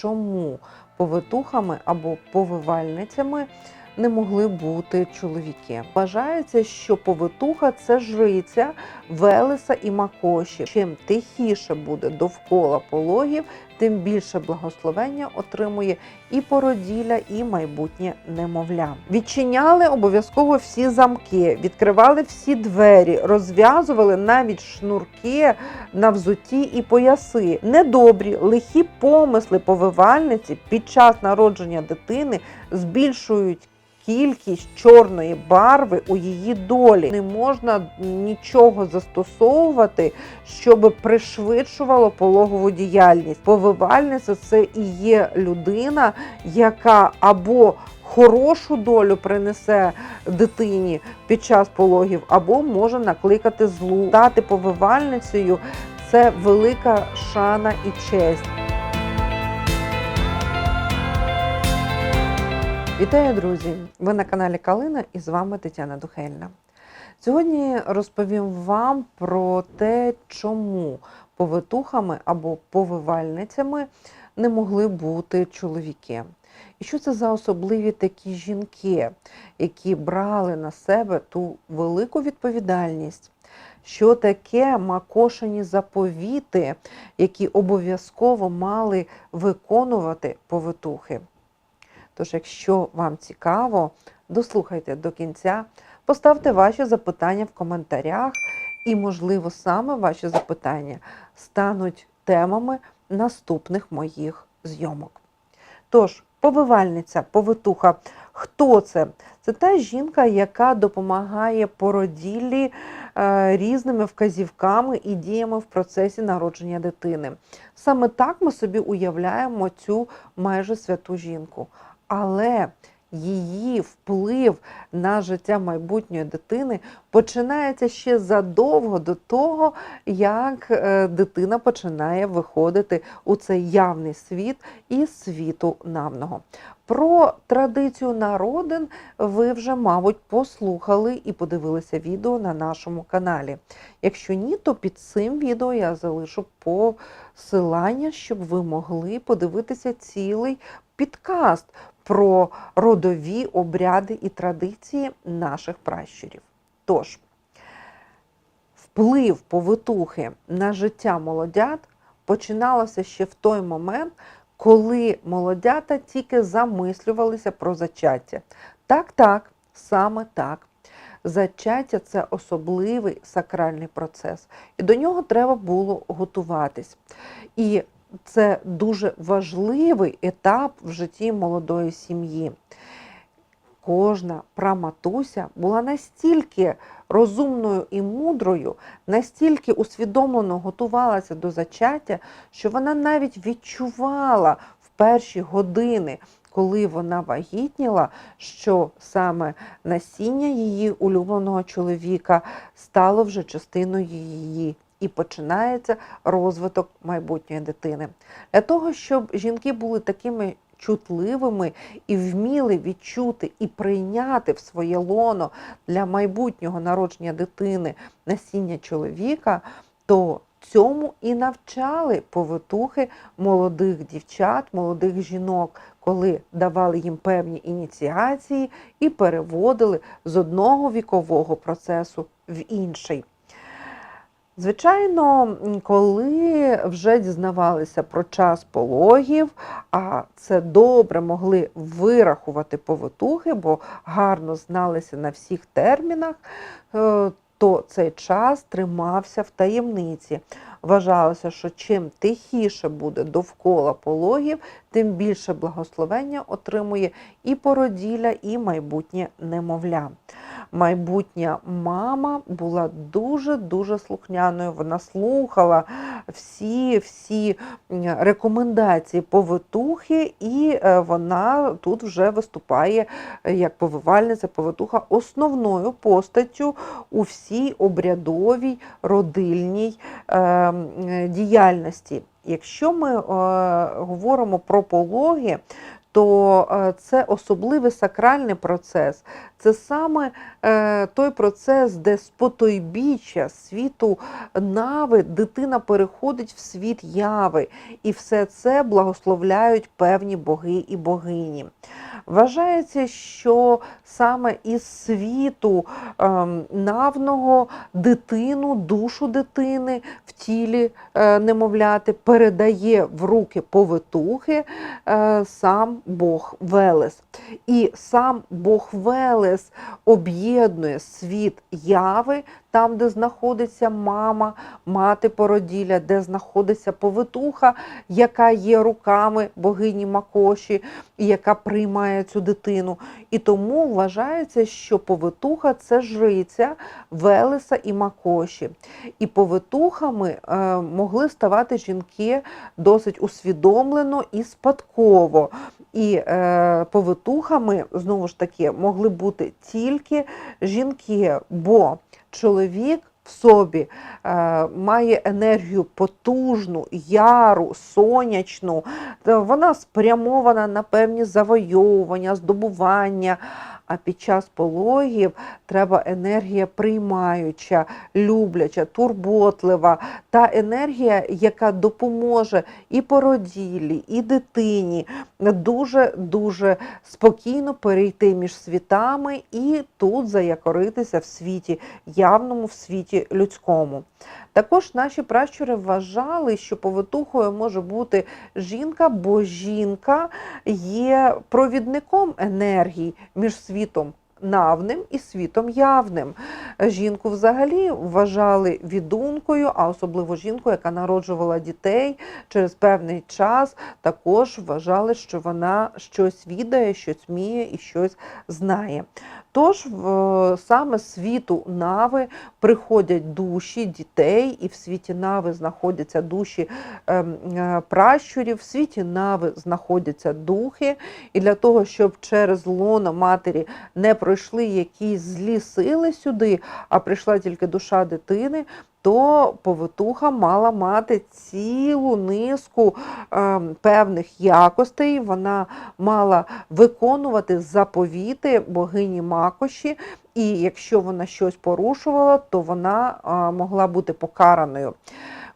чому повитухами або повивальницями не могли бути чоловіки. Вважається, що повитуха це жриця Велеса і Макоші. Чим тихіше буде довкола пологів, тим більше благословення отримує і породілля, і майбутнє немовля. Відчиняли обов'язково всі замки, відкривали всі двері, розв'язували навіть шнурки на взутті і пояси. Недобрі, лихі помисли повивальниці під час народження дитини збільшують. Кількість чорної барви у її долі не можна нічого застосовувати, щоб пришвидшувало пологову діяльність. Повивальниця це і є людина, яка або хорошу долю принесе дитині під час пологів, або може накликати злу. Стати повивальницею це велика шана і честь. Вітаю, друзі! Ви на каналі Калина і з вами Тетяна Духельна. Сьогодні розповім вам про те, чому повитухами або повивальницями не могли бути чоловіки. І що це за особливі такі жінки, які брали на себе ту велику відповідальність, що таке макошені заповіти, які обов'язково мали виконувати повитухи. Тож, якщо вам цікаво, дослухайте до кінця, поставте ваші запитання в коментарях, і, можливо, саме ваші запитання стануть темами наступних моїх зйомок. Тож, повивальниця, повитуха, хто це? Це та жінка, яка допомагає породіллі е, різними вказівками і діями в процесі народження дитини. Саме так ми собі уявляємо цю майже святу жінку але її вплив на життя майбутньої дитини починається ще задовго до того, як е, дитина починає виходити у цей явний світ із світу навного. Про традицію народин ви вже, мабуть, послухали і подивилися відео на нашому каналі. Якщо ні, то під цим відео я залишу посилання, щоб ви могли подивитися цілий підкаст про родові обряди і традиції наших пращурів. Тож, вплив повитухи на життя молодят починалося ще в той момент, коли молодята тільки замислювалися про зачаття. Так, так, саме так. Зачаття це особливий сакральний процес, і до нього треба було готуватись. І це дуже важливий етап в житті молодої сім'ї. Кожна праматуся була настільки розумною і мудрою, настільки усвідомлено готувалася до зачаття, що вона навіть відчувала в перші години, коли вона вагітніла, що саме насіння її улюбленого чоловіка стало вже частиною її і починається розвиток майбутньої дитини. Для того, щоб жінки були такими чутливими і вміли відчути і прийняти в своє лоно для майбутнього народження дитини насіння чоловіка, то Цьому і навчали повитухи молодих дівчат, молодих жінок, коли давали їм певні ініціації і переводили з одного вікового процесу в інший. Звичайно, коли вже дізнавалися про час пологів, а це добре могли вирахувати повитухи, бо гарно зналися на всіх термінах, е, то цей час тримався в таємниці. Вважалося, що чим тихіше буде довкола пологів, тим більше благословення отримує і породілля, і майбутнє немовля майбутня мама була дуже-дуже слухняною. Вона слухала всі всі рекомендації повитухи, і е, вона тут вже виступає е, як повивальниця, повитуха основною постаттю у всій обрядовій родильній е, діяльності. Якщо ми е, говоримо про пологи, то е, це особливий сакральний процес. Це саме е, той процес, де з потойбіччя світу нави дитина переходить в світ яви, і все це благословляють певні боги і богині. Вважається, що саме із світу ем, навного дитину, душу дитини в тілі е, немовляти передає в руки повитухи е, сам Бог Велес. І сам Бог Велес об'єднує світ яви, там, де знаходиться мама, мати породілля, де знаходиться повитуха, яка є руками богині Макоші, яка приймає цю дитину. І тому вважається, що повитуха це жриця Велеса і Макоші. І повитухами е, могли ставати жінки досить усвідомлено і спадково. І е, повитухами, знову ж таки, могли бути тільки жінки, бо чоловік в собі е, має енергію потужну, яру, сонячну, вона спрямована на певні завойовування, здобування. А під час пологів треба енергія приймаюча, любляча, турботлива, та енергія, яка допоможе і породілі, і дитині дуже-дуже спокійно перейти між світами і тут заякоритися в світі явному, в світі людському. Також наші пращури вважали, що повитухою може бути жінка, бо жінка є провідником енергії між світом навним і світом явним. Жінку взагалі вважали відункою, а особливо жінку, яка народжувала дітей через певний час, також вважали, що вона щось відає, щось вміє і щось знає. Тож в саме світу нави приходять душі дітей, і в світі нави знаходяться душі ем, е, пращурів, в світі нави знаходяться духи. І для того, щоб через лоно матері не пройшли якісь злі сили сюди, а прийшла тільки душа дитини, то повитуха мала мати цілу низку е, певних якостей. Вона мала виконувати заповіти богині Макоші, і якщо вона щось порушувала, то вона е, могла бути покараною.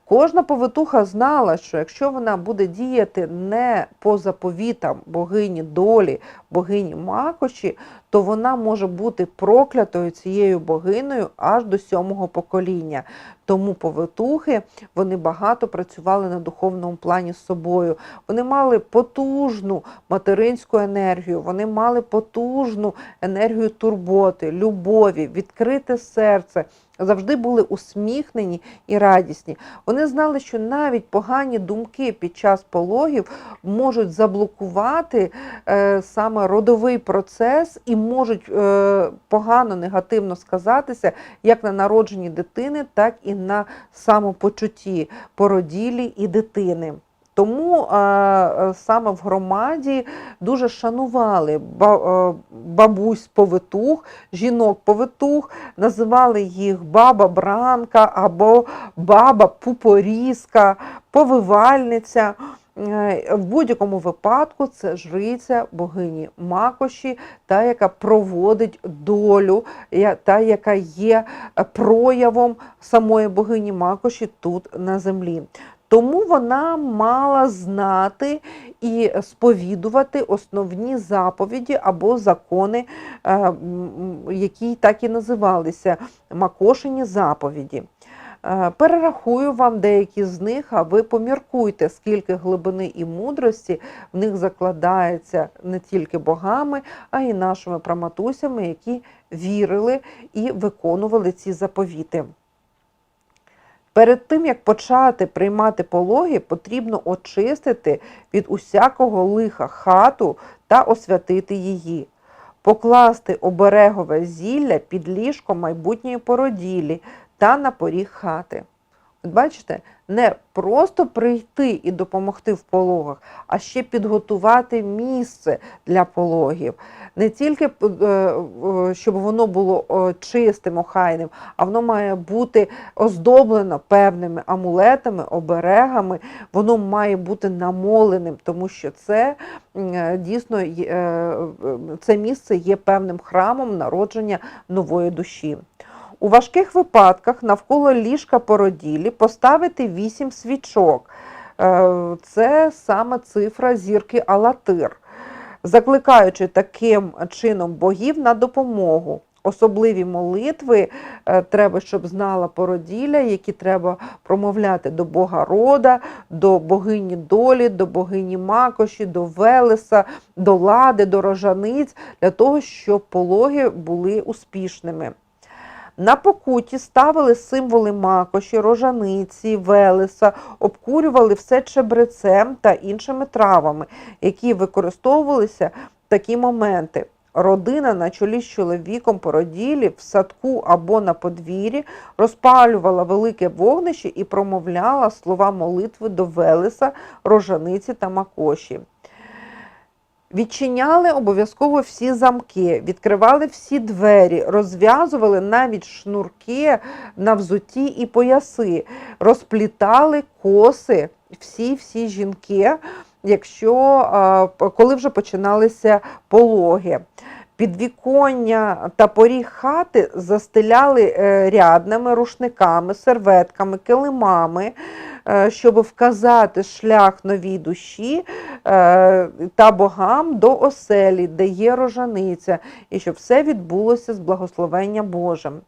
Кожна повитуха знала, що якщо вона буде діяти не по заповітам богині долі, богині Макоші, то вона може бути проклятою цією богиною аж до сьомого покоління. Тому повитухи вони багато працювали на духовному плані з собою. Вони мали потужну материнську енергію, вони мали потужну енергію турботи, любові, відкрите серце. Завжди були усміхнені і радісні. Вони знали, що навіть погані думки під час пологів можуть заблокувати е, саме родовий процес і можуть е, погано негативно сказатися як на народженні дитини, так і на самопочутті породілі і дитини. Тому е, е, саме в громаді дуже шанували е, бабусь повитух, жінок повитух, називали їх баба Бранка або баба Пупорізка, повивальниця. В будь-якому випадку це жриця богині Макоші, та, яка проводить долю, та, яка є проявом самої богині Макоші тут на землі. Тому вона мала знати і сповідувати основні заповіді або закони, е, які так і називалися Макошині заповіді. Е, перерахую вам деякі з них, а ви поміркуйте, скільки глибини і мудрості в них закладається не тільки богами, а й нашими праматусями, які вірили і виконували ці заповіти. Перед тим, як почати приймати пологи, потрібно очистити від усякого лиха хату та освятити її, покласти оберегове зілля під ліжко майбутньої породілі та на поріг хати. Бачите, не просто прийти і допомогти в пологах, а ще підготувати місце для пологів. Не тільки е, щоб воно було чистим, охайним, а воно має бути оздоблено певними амулетами, оберегами, воно має бути намоленим, тому що це е, дійсно е, це місце є певним храмом народження нової душі. У важких випадках навколо ліжка породілі поставити 8 свічок. Е, Це саме цифра зірки Алатир, закликаючи таким чином богів на допомогу. Особливі молитви е, треба, щоб знала породілля, які треба промовляти до Бога рода, до богині долі, до богині Макоші, до Велеса, до лади, до рожаниць, для того, щоб пологи були успішними. На покуті ставили символи макоші, рожаниці, велеса, обкурювали все чебрецем та іншими травами, які використовувалися в такі моменти. Родина на чолі з чоловіком породілі в садку або на подвір'ї розпалювала велике вогнище і промовляла слова молитви до Велеса, рожаниці та макоші. Відчиняли обов'язково всі замки, відкривали всі двері, розв'язували навіть шнурки на взутті і пояси, розплітали коси всі-всі жінки, якщо коли вже починалися пологи. Підвіконня та поріг хати застеляли е, рядними рушниками, серветками, килимами, щоб вказати шлях новій душі е, та богам до оселі, де є рожаниця, і щоб все відбулося з благословення Божим.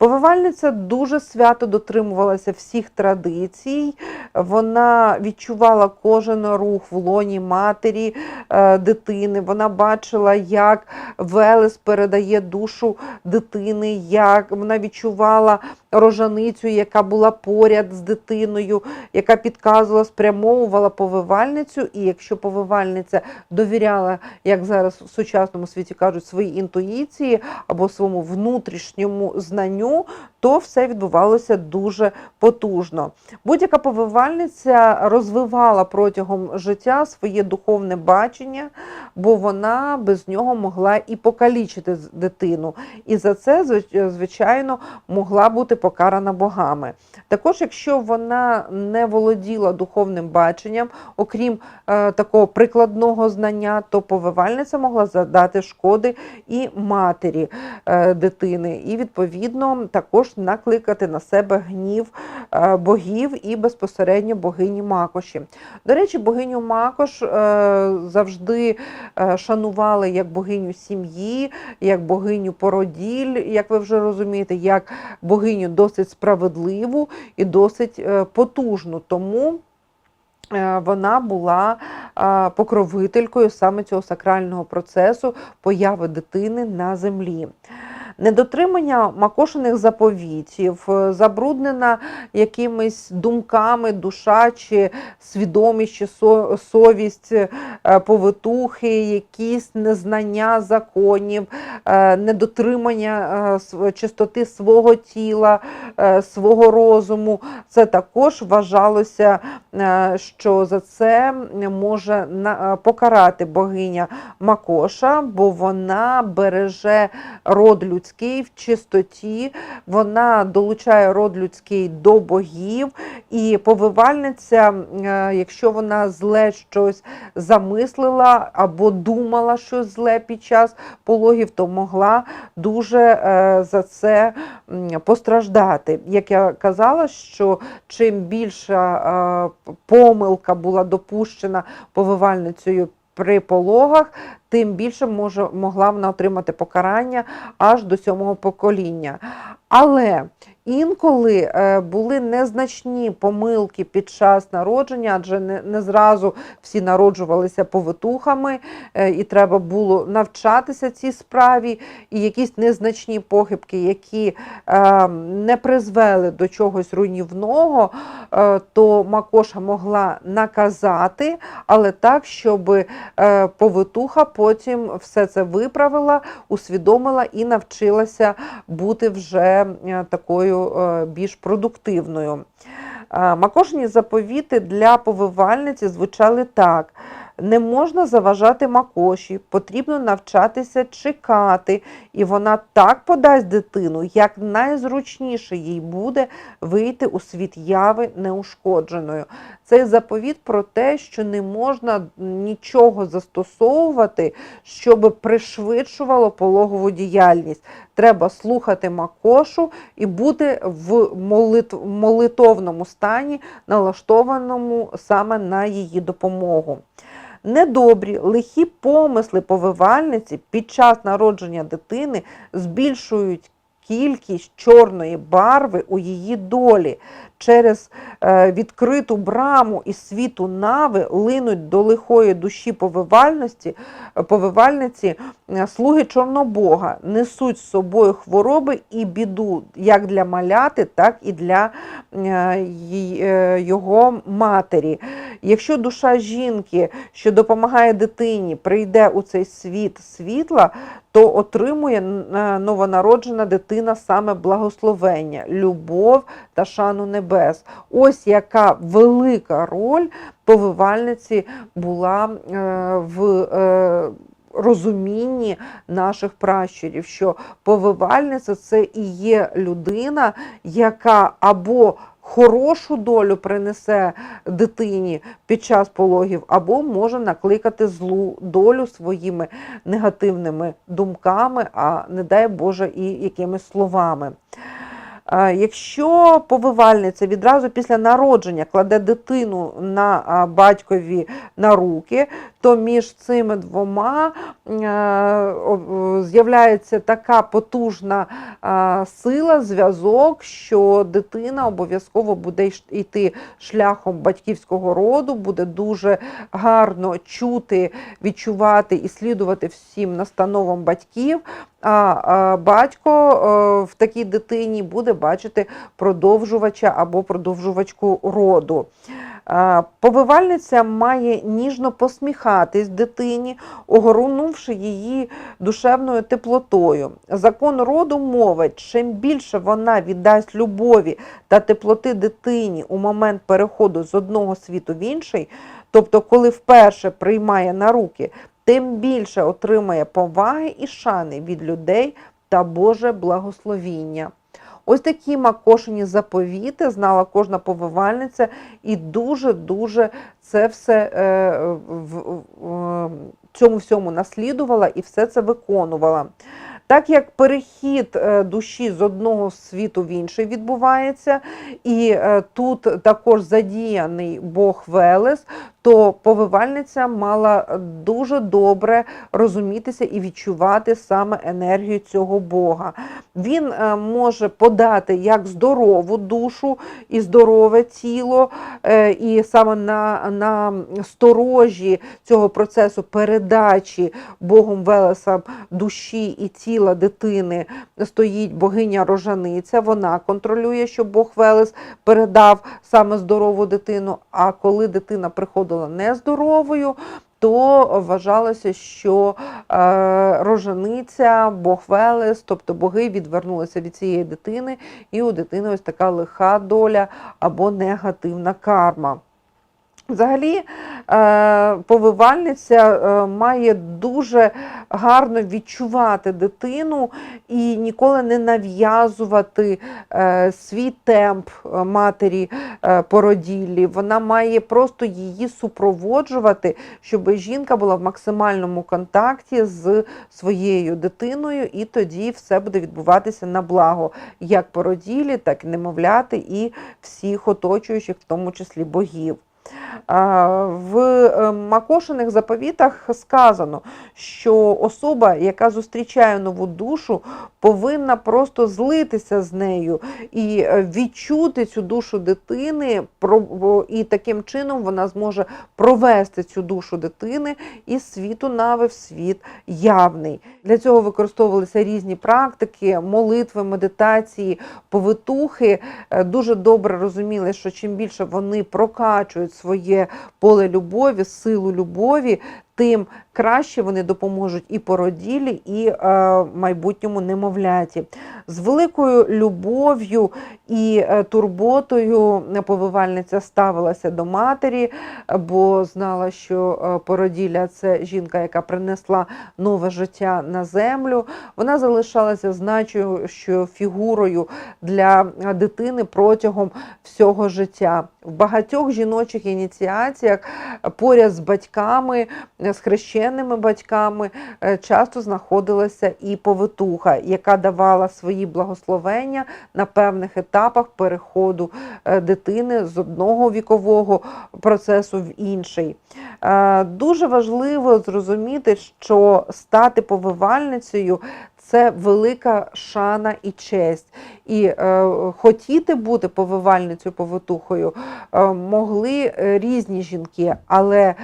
Повивальниця дуже свято дотримувалася всіх традицій. Вона відчувала кожен рух в лоні матері е, дитини. Вона бачила, як Велес передає душу дитини, як вона відчувала рожаницю, яка була поряд з дитиною, яка підказувала, спрямовувала повивальницю. І якщо повивальниця довіряла, як зараз в сучасному світі кажуть, своїй інтуїції або своєму внутрішньому знанню, то все відбувалося дуже потужно. Будь-яка повивальниця розвивала протягом життя своє духовне бачення, бо вона без нього могла і покалічити дитину. І за це, звичайно, могла бути покарана богами. Також, якщо вона не володіла духовним баченням, окрім е, такого прикладного знання, то повивальниця могла задати шкоди і матері е, дитини, і відповідно також накликати на себе гнів е, богів і безпосередньо богині Макоші. До речі, богиню Макош е, завжди е, шанували як богиню сім'ї, як богиню породіль, як ви вже розумієте, як богиню досить справедливу і досить потужну. Тому вона була покровителькою саме цього сакрального процесу появи дитини на землі. Недотримання макошених заповітів, е, забруднена якимись думками душа чи свідомість чи совість е, повитухи, якісь незнання законів, е, недотримання чистоти свого тіла, свого розуму. Це також вважалося, що за це може покарати богиня Макоша, бо вона береже род людський в чистоті, вона долучає род людський до богів, і повивальниця, е, якщо вона зле щось замислила або думала щось зле під час пологів, то могла дуже е, за це постраждати. Як я казала, що чим більша е, помилка була допущена повивальницею при пологах, тим більше може, могла вона отримати покарання аж до сьомого покоління. Але інколи е, були незначні помилки під час народження, адже не, не зразу всі народжувалися повитухами, е, і треба було навчатися цій справі, і якісь незначні похибки, які е, не призвели до чогось руйнівного, то Макоша могла наказати, але так, щоб повитуха потім все це виправила, усвідомила і навчилася бути вже е, такою е, більш продуктивною. Е, Макошні заповіти для повивальниці звучали так. Не можна заважати макоші, потрібно навчатися чекати, і вона так подасть дитину, як найзручніше їй буде вийти у світ яви неушкодженою. Цей заповіт про те, що не можна нічого застосовувати, щоб пришвидшувало пологову діяльність. Треба слухати макошу і бути в молитовному стані, налаштованому саме на її допомогу. Недобрі, лихі помисли повивальниці під час народження дитини збільшують кількість чорної барви у її долі. Через е, відкриту браму і світу нави линуть до лихої душі повивальності, повивальниці е, слуги Чорнобога, несуть з собою хвороби і біду як для маляти, так і для е, його матері. Якщо душа жінки, що допомагає дитині, прийде у цей світ світла, то отримує новонароджена дитина саме благословення, любов та шану небес. Ось яка велика роль повивальниці була е, в е, розумінні наших пращурів, що повивальниця це і є людина, яка або Хорошу долю принесе дитині під час пологів, або може накликати злу долю своїми негативними думками, а не дай Боже, і якимись словами. Якщо повивальниця відразу після народження кладе дитину на батькові на руки, то між цими двома е, з'являється така потужна сила, зв'язок, що дитина обов'язково буде йти шляхом батьківського роду, буде дуже гарно чути, відчувати і слідувати всім настановам батьків. А, а батько е, в такій дитині буде бачити продовжувача або продовжувачку роду. Е, Повивальниця має ніжно посміхатись дитині, огорнувши її душевною теплотою. Закон роду мовить, чим більше вона віддасть любові та теплоти дитині у момент переходу з одного світу в інший, тобто коли вперше приймає на руки, тим більше отримає поваги і шани від людей та Боже благословіння. Ось такі макошені заповіти знала кожна повивальниця, і дуже-дуже це все е, в, цьому всьому наслідувала і все це виконувала. Так як перехід е, душі з одного світу в інший відбувається, і е, тут також задіяний Бог Велес, то повивальниця мала дуже добре розумітися і відчувати саме енергію цього Бога. Він е, може подати як здорову душу і здорове тіло, е, і саме на, на сторожі цього процесу передачі Богом Велесом душі і тіла дитини стоїть богиня рожаниця. Вона контролює, щоб Бог Велес передав саме здорову дитину. А коли дитина приходила нездоровою, то вважалося, що е, рожаниця, Бог Велес, тобто боги відвернулися від цієї дитини, і у дитини ось така лиха доля або негативна карма. Взагалі, е, повивальниця е, має дуже гарно відчувати дитину і ніколи не нав'язувати е, свій темп матері породіллі. Вона має просто її супроводжувати, щоб жінка була в максимальному контакті з своєю дитиною, і тоді все буде відбуватися на благо як породілі, так і немовляти, і всіх оточуючих, в тому числі богів. В е, Макошиних заповітах сказано, що особа, яка зустрічає нову душу, повинна просто злитися з нею і е, відчути цю душу дитини, і таким чином вона зможе провести цю душу дитини із світу нави в світ явний. Для цього використовувалися різні практики, молитви, медитації, повитухи. Е, Дуже добре розуміли, що чим більше вони прокачують своє поле любові, силу любові, тим краще вони допоможуть і породілі, і е, майбутньому немовляті. З великою любов'ю і е, турботою повивальниця ставилася до матері, бо знала, що е, породілля це жінка, яка принесла нове життя на землю. Вона залишалася значущою фігурою для дитини протягом всього життя. В багатьох жіночих ініціаціях поряд з батьками, е, з хрещеними батьками е, часто знаходилася і повитуха, яка давала свої благословення на певних етапах переходу е, дитини з одного вікового процесу в інший. Е, Дуже важливо зрозуміти, що стати повивальницею це велика шана і честь. І е, хотіти бути повивальницею повитухою е, могли е, різні жінки, але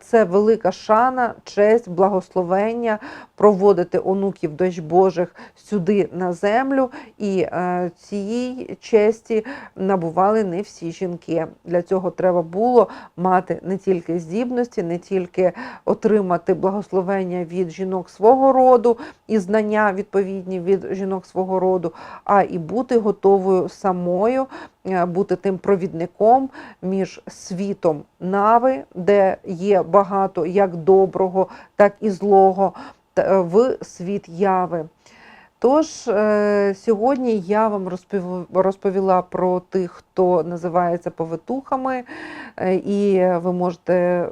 це велика шана, честь, благословення проводити онуків дощ Божих сюди на землю. І цієї честі набували не всі жінки. Для цього треба було мати не тільки здібності, не тільки отримати благословення від жінок свого роду і знання відповідні від жінок свого роду, а і бути готовою самою, е, бути тим провідником між світом нави, де є багато як доброго, так і злого, е, в світ яви. Тож е, сьогодні я вам розповіла про тих, хто називається повитухами, і ви можете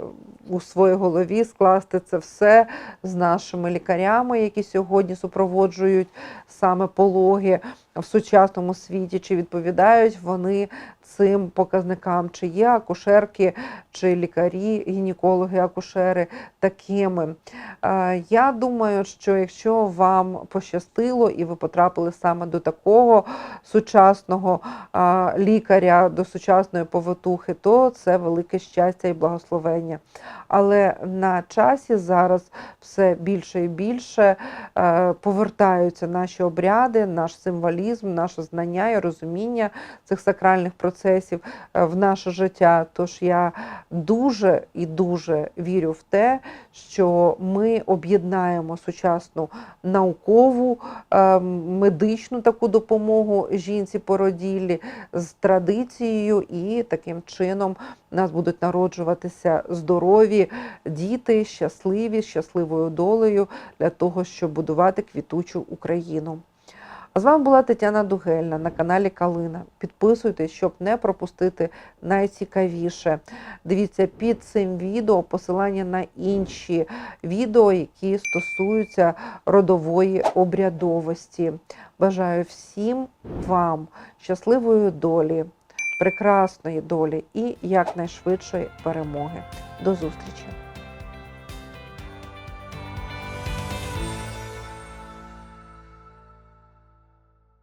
у своїй голові скласти це все з нашими лікарями, які сьогодні супроводжують саме пологи в сучасному світі, чи відповідають вони цим показникам, чи є акушерки, чи лікарі, гінекологи, акушери такими. Е, Я думаю, що якщо вам пощастило і ви потрапили саме до такого сучасного лікаря, до сучасної повитухи, то це велике щастя і благословення. Але на часі зараз все більше і більше е, повертаються наші обряди, наш символізм, наше знання і розуміння цих сакральних процесів е, в наше життя. Тож я дуже і дуже вірю в те, що ми об'єднаємо сучасну наукову, е, медичну таку допомогу жінці породіллі з традицією, і таким чином у нас будуть народжуватися здорові діти, щасливі, щасливою долею для того, щоб будувати квітучу Україну. А з вами була Тетяна Дугельна на каналі Калина. Підписуйтесь, щоб не пропустити найцікавіше. Дивіться під цим відео посилання на інші відео, які стосуються родової обрядовості. Бажаю всім вам щасливої долі, прекрасної долі і якнайшвидшої перемоги. До зустрічі!